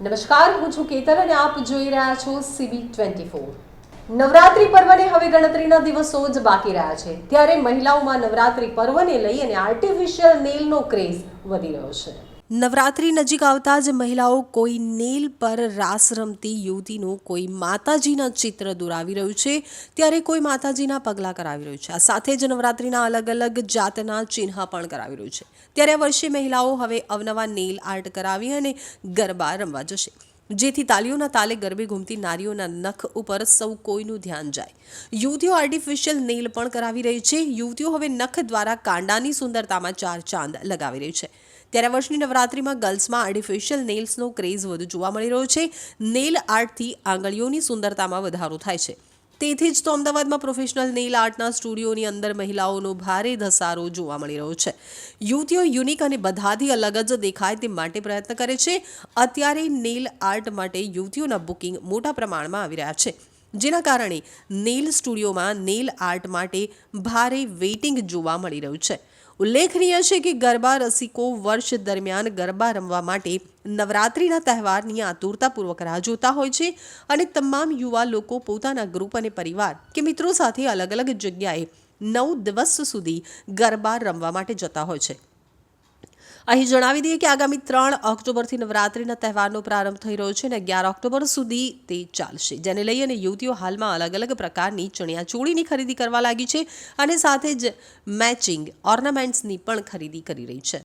નમસ્કાર, હું છું કેતન અને આપ જોઈ રહ્યા છો સીબી ટ્વેન્ટી ફોર નવરાત્રી પર્વને હવે ગણતરીના દિવસો જ બાકી રહ્યા છે. ત્યારે મહિલાઓમાં નવરાત્રી પર્વને લઈ અને આર્ટિફિશિયલ નેલનો ક્રેઝ વધી રહ્યો છે. નવરાત્રી નજીક આવતા જ મહિલાઓ કોઈ નેલ પર રાસ રમતી યુવતીનું કોઈ માતાજીના ચિત્ર દોરાવી રહ્યું છે. ત્યારે કોઈ માતાજીના પગલાં કરાવી રહ્યું છે. આ સાથે જ નવરાત્રીના અલગ અલગ જાતના ચિહ્ન પણ કરાવી રહ્યું છે. ત્યારે આ વર્ષે મહિલાઓ હવે અવનવા નેલ આર્ટ કરાવી અને ગરબા રમવા જશે. જેથી તાલીઓના તાલે ગરબે ઘૂમતી નારીઓના નખ ઉપર સૌ કોઈનું ધ્યાન જાય. યુવતીઓ આર્ટિફિશિયલ નેલ પણ કરાવી રહી છે. યુવતીઓ હવે નખ દ્વારા કાંડાની સુંદરતામાં ચાર ચાંદ લગાવી રહી છે. ત્યારે વર્ષની નવરાત્રિમાં ગર્લ્સમાં આર્ટિફિશિયલ નેલ્સનો ક્રેઝ વધુ જોવા મળી રહ્યો છે. નેલ આર્ટથી આંગળીઓની સુંદરતામાં વધારો થાય છે. તેથી જ તો અમદાવાદમાં પ્રોફેશનલ નેલ આર્ટના સ્ટુડિયોની અંદર મહિલાઓનો ભારે ધસારો જોવા મળી રહ્યો છે. યુવતીઓ યુનિક અને બધાથી અલગ જ દેખાય તે માટે પ્રયત્ન કરે છે. અત્યારે નેલ આર્ટ માટે યુવતીઓના બુકિંગ મોટા પ્રમાણમાં આવી રહ્યા છે. જેના કારણે નેલ સ્ટુડિયોમાં નેલ આર્ટ માટે ભારે વેઇટિંગ જોવા મળી રહ્યું છે. ઉલ્લેખનીય છે કે ગરબા રસિકો વર્ષ દરમિયાન ગરબા રમવા માટે નવરાત્રિના તહેવારની આતુરતાપૂર્વક રાહ જોતા હોય છે અને તમામ યુવા લોકો પોતાના ગ્રુપ અને પરિવાર કે મિત્રો સાથે અલગ અલગ જગ્યાએ નવ દિવસ સુધી ગરબા રમવા માટે જતા હોય છે. અહીં જણાવી દઈએ કે આગામી ત્રણ ઓક્ટોબરથી નવરાત્રિના તહેવારનો પ્રારંભ થઈ રહ્યો છે અને અગિયાર ઓક્ટોબર સુધી તે ચાલશે, જેને લઈ અને યુવતીઓ હાલમાં અલગ અલગ પ્રકારની ચણિયાચોળીની ખરીદી કરવા લાગી છે અને સાથે જ મેચિંગ ઓર્નામેન્ટ્સની પણ ખરીદી કરી રહી છે.